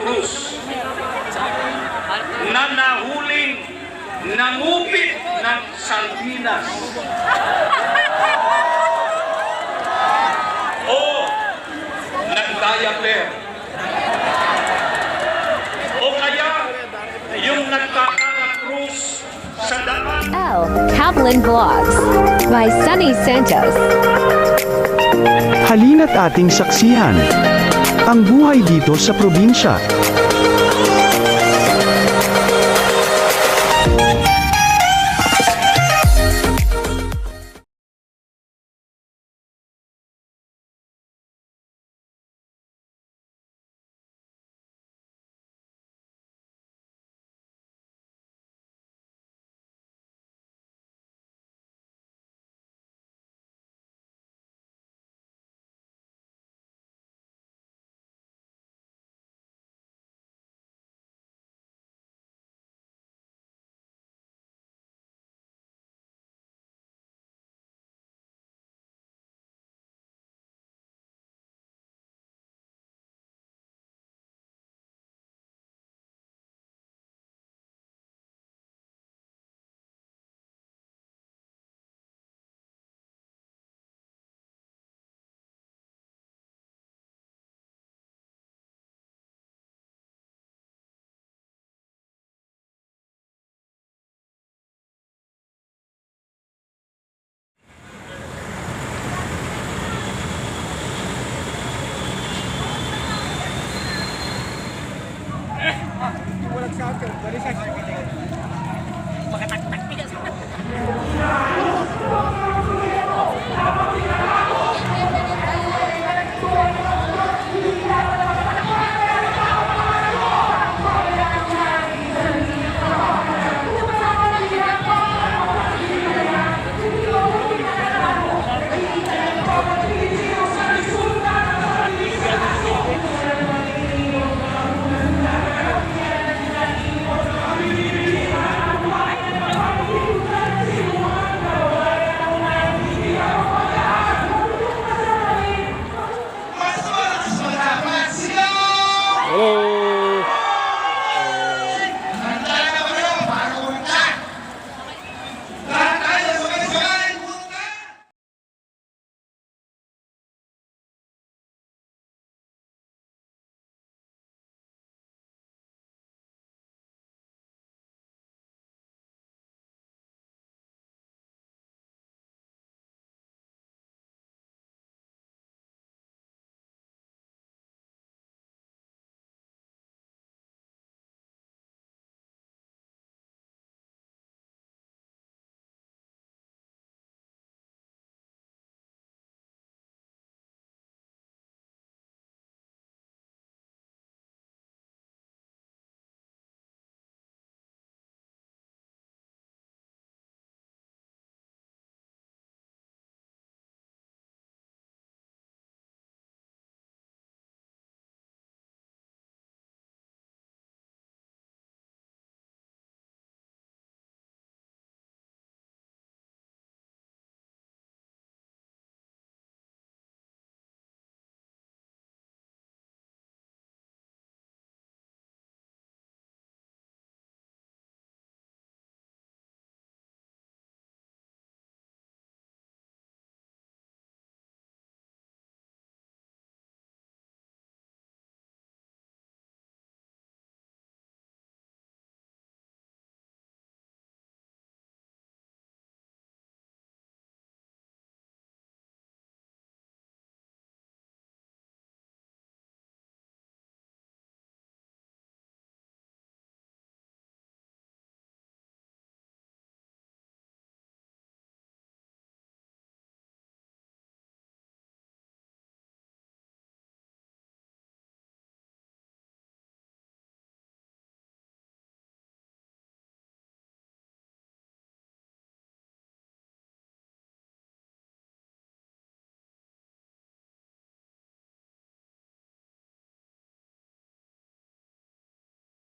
Cruz na nahuling nangupit ng sardinas o nag-diaper o kaya yung nagkakarakrus sa daan L. Kaplan Vlogs by Sunny Santos. Halina't ating saksihan ang buhay dito sa probinsya. soccer, but it's actually...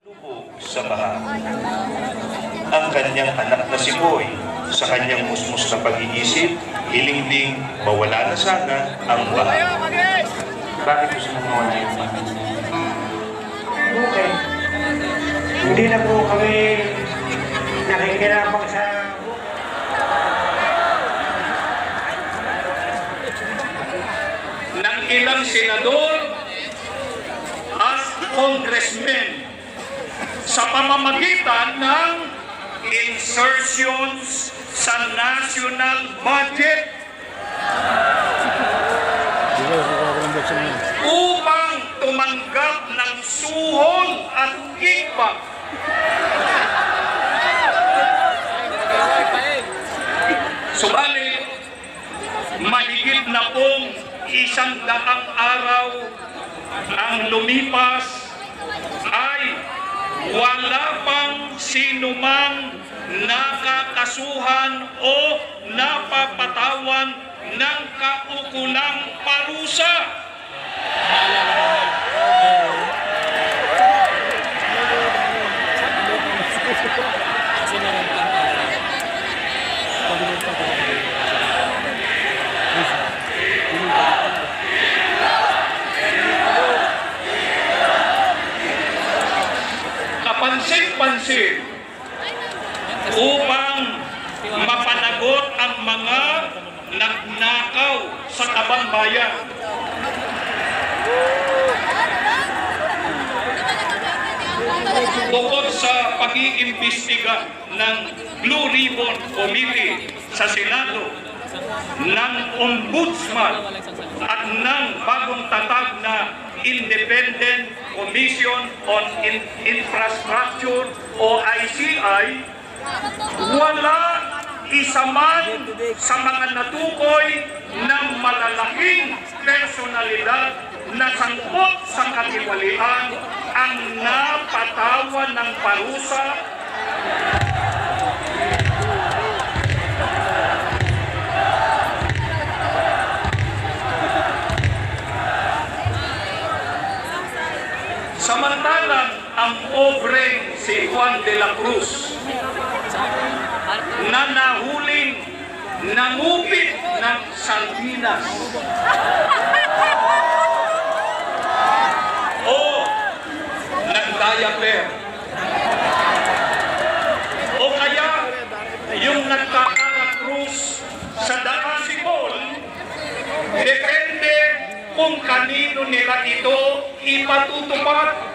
Lubog sa baha. Ang kanyang anak na si Boy, sa kanyang musmos na pag-iisip, hilingding mawala na sana ang baha. Bakit gusto mong mawala yung baha? Okay. Hindi na po kami nakikinapag sa Nang ilang senador at congressmen sa pamamagitan ng insertions sa national budget. Upang tumanggap ng suhol at kickback Subalit, mahigit na pong isang daang araw ang lumipas wala pang sinumang nakakasuhan o napapatawan ng kaukulang parusa. Kapansin-pansin upang mapanagot ang mga nagnakaw sa kabang bayan. Bukod sa pag-iimbestiga ng Blue Ribbon Committee sa Senado, ng Ombudsman at ng bagong tatag na Independent Commission on In- Infrastructure o ICI, wala isa man sa mga natukoy ng malalaking personalidad na sangkot sa katiwalian ang napatawan ng parusa ang obreng si Juan de la Cruz na nahuling nangupit ng sardinas o nagdayaper o kaya yung nagkakarakrus sa Damasipol depende kung kanino nila ito ipatutupad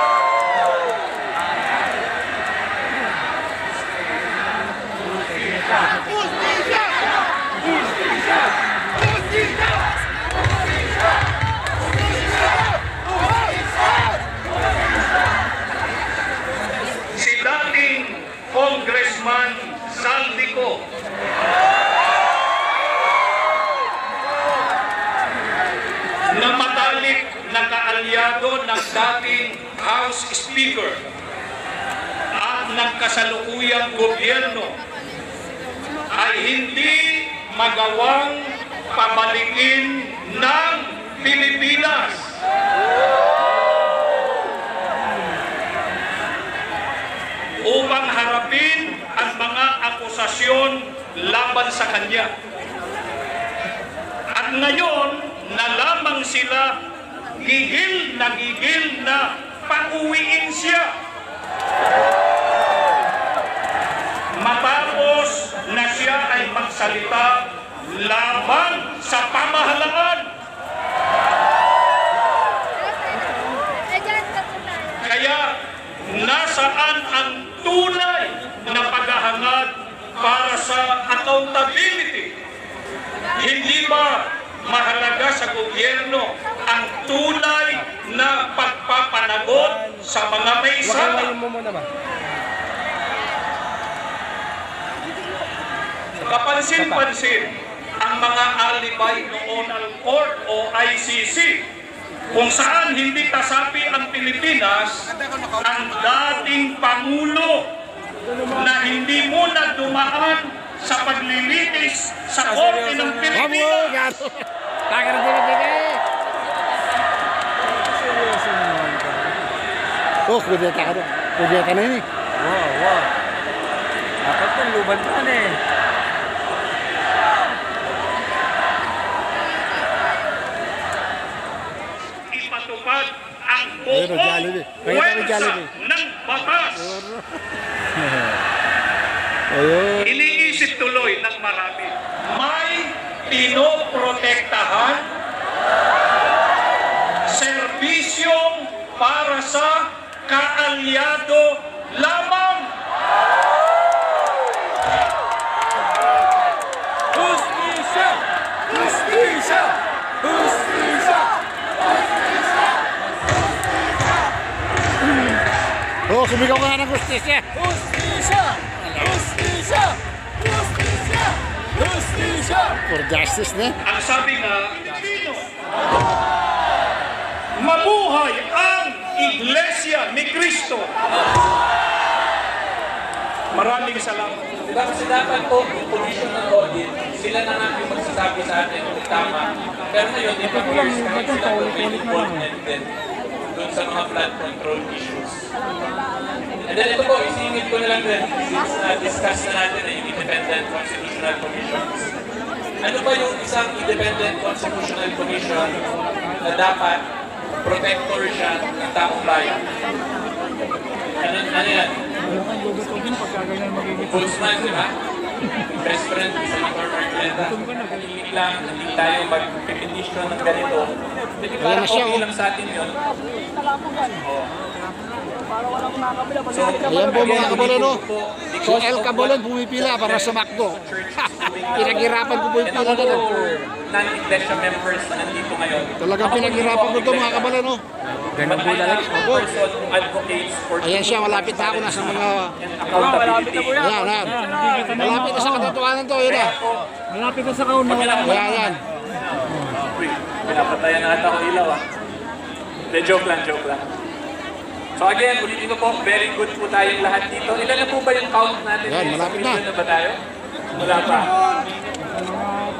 si dating Congressman Saldico. na matalik na kaalyado ng dating House Speaker at ng kasalukuyang gobyerno ay hindi magawang pabalikin ng Pilipinas. upang harapin ang mga akusasyon laban sa kanya. At ngayon, na lamang sila gigil na gigil na pauwiin siya. Matapos na siya ay magsalita laban sa pamahalaan. Kaya nasaan ang tunay na paghahangad para sa accountability? Hindi ba mahalaga sa gobyerno ang tunay na pagpapanagot sa mga may sala? Kapansin-pansin mga alibay noon ng court o ICC kung saan hindi kasapi ang Pilipinas ang dating Pangulo na hindi muna dumaan sa paglilitis sa Korte ng Pilipinas. Oh, kudeta ka doon. Kudeta na yun eh. Wow, wow. Dapat po, luban pa na eh. Ipatupad ang buong puwersa ng batas. Iniisip tuloy ng marami, may pinoprotektahan serbisyong para sa kaalyado lamang. Justisya! Justisya! Justisya! Oh, sumigaw ka ng justisya. Justisya! Justisya! Justisya! Justisya! For justice na. Ang sabi nga, Pilipino, mabuhay ang Iglesia ni Cristo. Maraming salamat. Diba kasi dapat po, yung commission ng audit, sila na nga yung magsasabi sa atin kung tama. Pero ngayon, appears kahit sila po may involvement din dun sa mga flood control issues. And then ito po, isingit ko na lang din, since na-discuss na natin na yung Independent Constitutional Commissions. Ano ba yung isang Independent Constitutional Commission na dapat protector siya ng taong bayan? Ano, ano yan? Ombudsman, di ba? Best friend ni Senator Marcoleta. Hindi lang, hindi tayo mag-petition ng ganito. Hindi parang okay oh. lang sa atin yun. Oo. So, Ayan po mga kabalano. po, Si El what pumipila para sa now. Pinaghirapan ko po yung pila na non-iglesia members na nandito ngayon. Talagang pinaghirapan ko yung to mga iglesia. Ganun po talaga. for Ayan siya, malapit na ako na sa mga... and accountability. Ayan, ayan. Malapit na sa katotohanan to, yun na. Malapit na sa kauna. Ayan, ayan. Pinapatayan na ata ko ilaw ah. De, joke lang, joke lang. So again, ulitin ko po, very good po tayong lahat dito. Ilan na po ba yung count natin? Yan, ngayon? malapit na. million na ba tayo? Wala pa.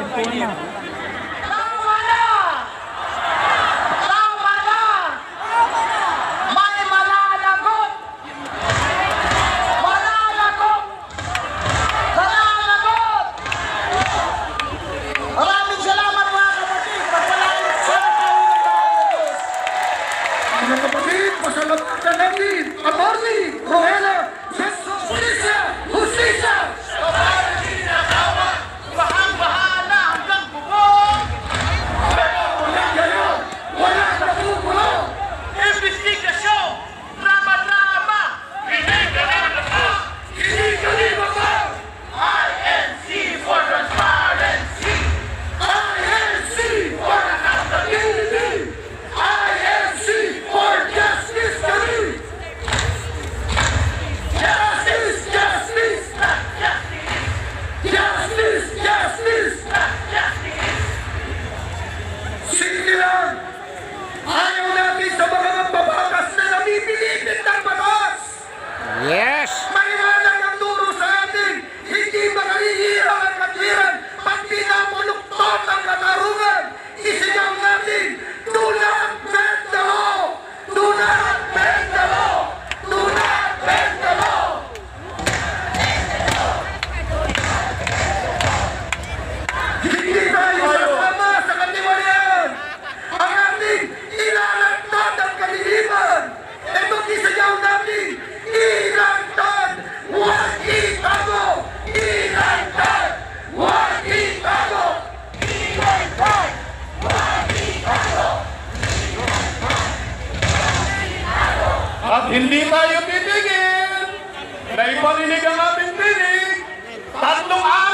Tama na iparinig ang ating tinig. Tatlong araw